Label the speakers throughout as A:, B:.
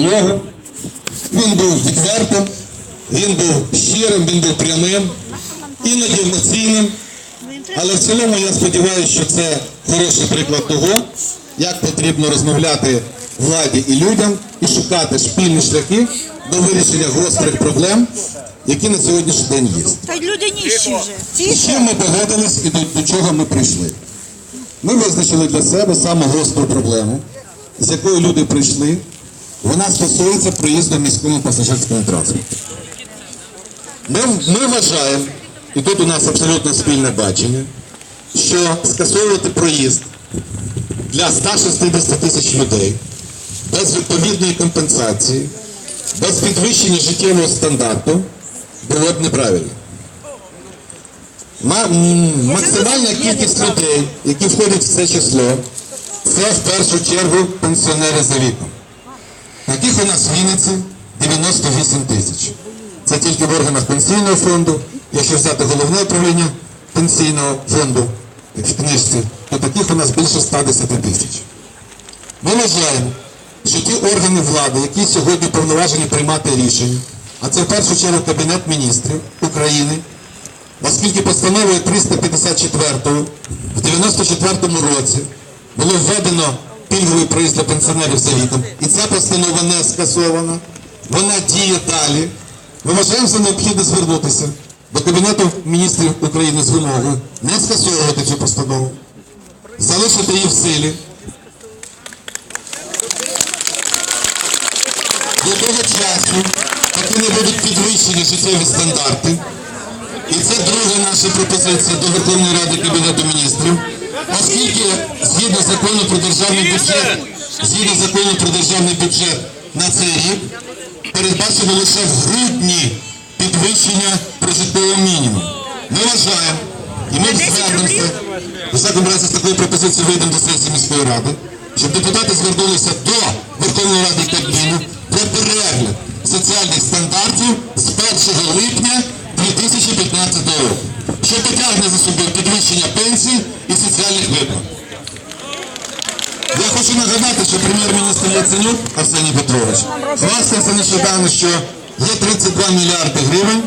A: діалогу. Він був відвертим, він був щирим, він був прямим, іноді емоційним. Але в цілому я сподіваюся, що це хороший приклад того, як потрібно розмовляти владі і людям і шукати спільні шляхи до вирішення гострих проблем, які на сьогоднішній день є.
B: Та люди ніщі вже.
A: З чим ми погодились і до, до чого ми прийшли? Ми визначили для себе саме гостру проблему, з якою люди прийшли. Вона стосується проїзду міському пасажирському транспорту. Ми, ми вважаємо, і тут у нас абсолютно спільне бачення, що скасовувати проїзд для 160 тисяч людей без відповідної компенсації, без підвищення життєвого стандарту було б неправильно. Максимальна кількість людей, які входять в це число, це в першу чергу пенсіонери за віком. Таких у нас в Вінниці 98 тисяч. Це тільки в органах пенсійного фонду. Якщо взяти головне управління пенсійного фонду в книжці, то таких у нас більше 110 тисяч. Ми вважаємо, що ті органи влади, які сьогодні повноважені приймати рішення, а це в першу чергу Кабінет міністрів України, оскільки постановою 354 в 94 році було введено пільговий проїзд для пенсіонерів за віком, і ця постанова не скасована, вона діє далі. Ми вважаємо за необхідне звернутися до Кабінету міністрів України з вимогою не скасовувати цю постанову, залишити її в силі. До того часу, поки не будуть підвищені життєві стандарти, і це друга наша пропозиція до Верховної Ради Кабінету міністрів, оскільки згідно закону про державний бюджет, згідно закону про державний бюджет на цей рік, передбачено лише в грудні підвищення прожиткового мінімуму. Ми вважаємо, і ми звернемося, в всякому разі з такою пропозицією вийдемо до сесії міської ради, щоб депутати звернулися до Верховної Ради і Кабміну про перегляд соціальних стандартів з 1 липня 2015 року, що потягне за собою підвищення пенсій і соціальних виплат. Я хочу нагадати, що прем'єр-міністр Яценюк Арсеній Петрович хвастався нещодавно, що є 32 мільярди гривень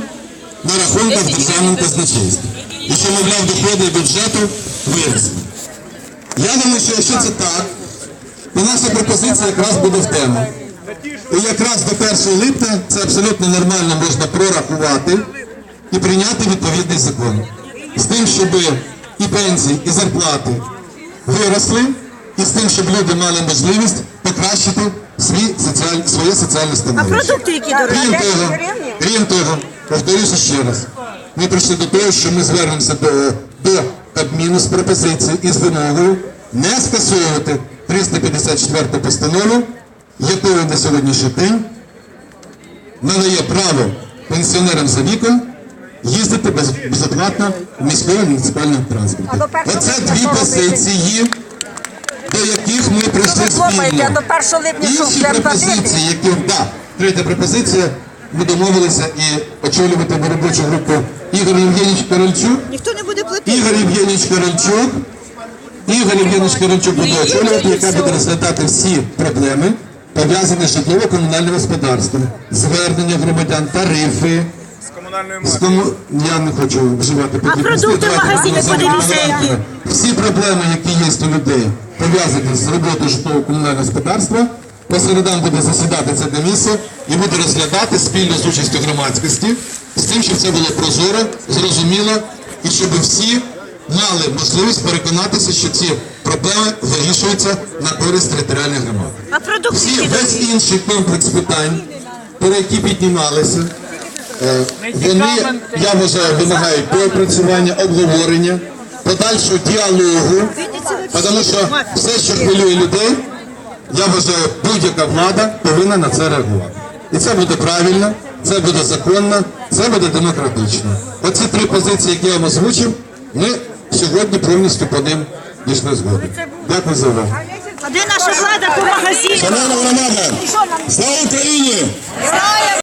A: на рахунках в державному казначействі. І що, мовляв, доходи бюджету виросли. Я думаю, що якщо це так, то наша пропозиція якраз буде в тему. І якраз до 1 липня це абсолютно нормально можна прорахувати і прийняти відповідний закон. З тим, щоб і пенсії, і зарплати виросли, і з тим, щоб люди мали можливість покращити свій соціаль... своє соціальне
B: А
A: становище.
B: продукти які
A: Крім
B: дорогі?
A: того, крім того, повторюся ще раз, ми прийшли до того, що ми звернемося до, до Кабміну з пропозицією і з вимогою не скасовувати 354 постанову, якою на сьогоднішній день надає право пенсіонерам за віком їздити без, безоплатно в міському муніципальному транспорті. Оце дві позиції, до яких ми прийшли спільно.
B: до 1 липня
A: Інші пропозиції, які да, третя пропозиція, ми домовилися і очолювати робочу групу Ігор Євгенійович Карольчук.
B: Ніхто не буде платити.
A: Ігор Євгенійович Карольчук. Ігор Євгенійович Карольчук буде очолювати, яка буде розглядати всі проблеми, пов'язані з житлово-комунальним господарством, звернення громадян, тарифи.
C: З комунальною
A: З я не хочу вживати потрібні
B: продукти в
A: давайте
B: магазині,
A: будемо
B: подивіться, які.
A: Всі проблеми, які є у людей, пов'язані з роботою житлово-комунального господарства. По середам буде засідати ця комісія і буде розглядати спільно з участю громадськості, з тим, щоб це було прозоро, зрозуміло, і щоб всі мали можливість переконатися, що ці проблеми вирішуються на користь територіальних громад.
B: А продукти
A: Всі,
B: які
A: весь інший комплекс питань, про які піднімалися, вони, я вважаю, вимагають доопрацювання, обговорення, подальшого діалогу, тому що все, що хвилює людей, я вважаю, будь-яка влада повинна на це реагувати. І це буде правильно, це буде законно, це буде демократично. Оці три позиції, які я вам озвучив, ми сьогодні повністю по ним дійшли згоди. Дякую за увагу.
B: А де наша влада по магазинам?
A: Шановна громада, слава Україні!